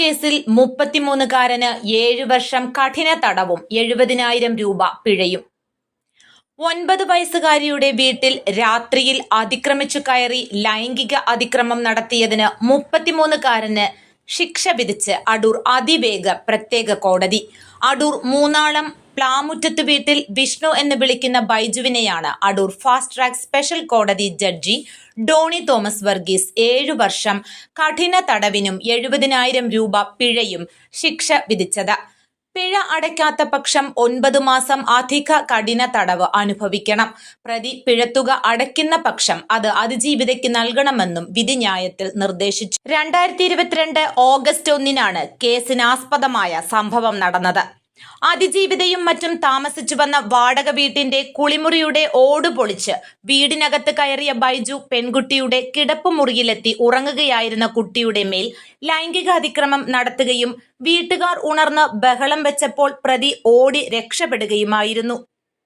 കേസിൽ മുപ്പത്തിമൂന്നുകാരന് ഏഴ് വർഷം കഠിന തടവും എഴുപതിനായിരം രൂപ പിഴയും. ഒൻപത് വയസ്സുകാരിയുടെ വീട്ടിൽ രാത്രിയിൽ അതിക്രമിച്ചു കയറി ലൈംഗിക അതിക്രമം നടത്തിയതിന് മുപ്പത്തിമൂന്നുകാരന് ശിക്ഷ വിധിച്ച് അടൂർ അതിവേഗ പ്രത്യേക കോടതി. അടൂർ മൂന്നാളം പ്ലാമുറ്റത്ത് വീട്ടിൽ വിഷ്ണു എന്ന് വിളിക്കുന്ന ബൈജുവിനെയാണ് അടൂർ ഫാസ്റ്റ് ട്രാക്ക് സ്പെഷ്യൽ കോടതി ജഡ്ജി ഡോണി തോമസ് വർഗീസ് ഏഴു വർഷം കഠിന തടവിനും എഴുപതിനായിരം രൂപ പിഴയും ശിക്ഷ വിധിച്ചത്. പിഴ അടയ്ക്കാത്ത പക്ഷം ഒൻപത് മാസം അധിക കഠിന തടവ് അനുഭവിക്കണം. പ്രതി പിഴത്തുക അടയ്ക്കുന്ന പക്ഷം അത് അതിജീവിതയ്ക്ക് നൽകണമെന്നും വിധിന്യായത്തിൽ നിർദ്ദേശിച്ചു. രണ്ടായിരത്തി ഇരുപത്തിരണ്ട് ഓഗസ്റ്റ് ഒന്നിനാണ് കേസിനാസ്പദമായ സംഭവം നടന്നത്. അതിജീവിതയും മറ്റും താമസിച്ചു വന്ന വാടക വീട്ടിന്റെ കുളിമുറിയുടെ ഓട് പൊളിച്ച് വീടിനകത്ത് കയറിയ ബൈജു പെൺകുട്ടിയുടെ കിടപ്പുമുറിയിലെത്തി ഉറങ്ങുകയായിരുന്ന കുട്ടിയുടെ മേൽ ലൈംഗിക അതിക്രമം നടത്തുകയും വീട്ടുകാർ ഉണർന്ന് ബഹളം വെച്ചപ്പോൾ പ്രതി ഓടി രക്ഷപ്പെടുകയുമായിരുന്നു.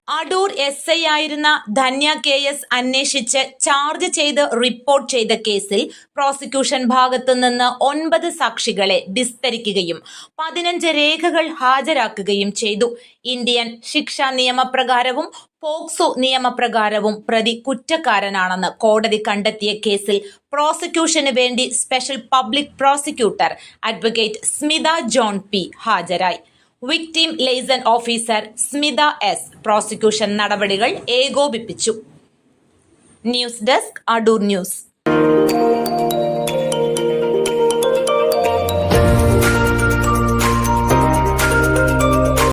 അടൂർ എസ് ഐ ആയിരുന്ന ധന്യ കെ എസ് അന്വേഷിച്ച് ചാർജ് ചെയ്ത് റിപ്പോർട്ട് ചെയ്ത കേസിൽ പ്രോസിക്യൂഷൻ ഭാഗത്തു നിന്ന് ഒൻപത് സാക്ഷികളെ വിസ്തരിക്കുകയും പതിനഞ്ച് രേഖകൾ ഹാജരാക്കുകയും ചെയ്തു. ഇന്ത്യൻ ശിക്ഷാ നിയമപ്രകാരവും പോക്സോ നിയമപ്രകാരവും പ്രതി കുറ്റക്കാരനാണെന്ന് കോടതി കണ്ടെത്തിയ കേസിൽ പ്രോസിക്യൂഷന് വേണ്ടി special public prosecutor advocate Smitha John P ഹാജരായി. Victim liaison officer Smitha S prosecution നടപടികൾ ഏകോപിപ്പിച്ചു. News desk Adoor news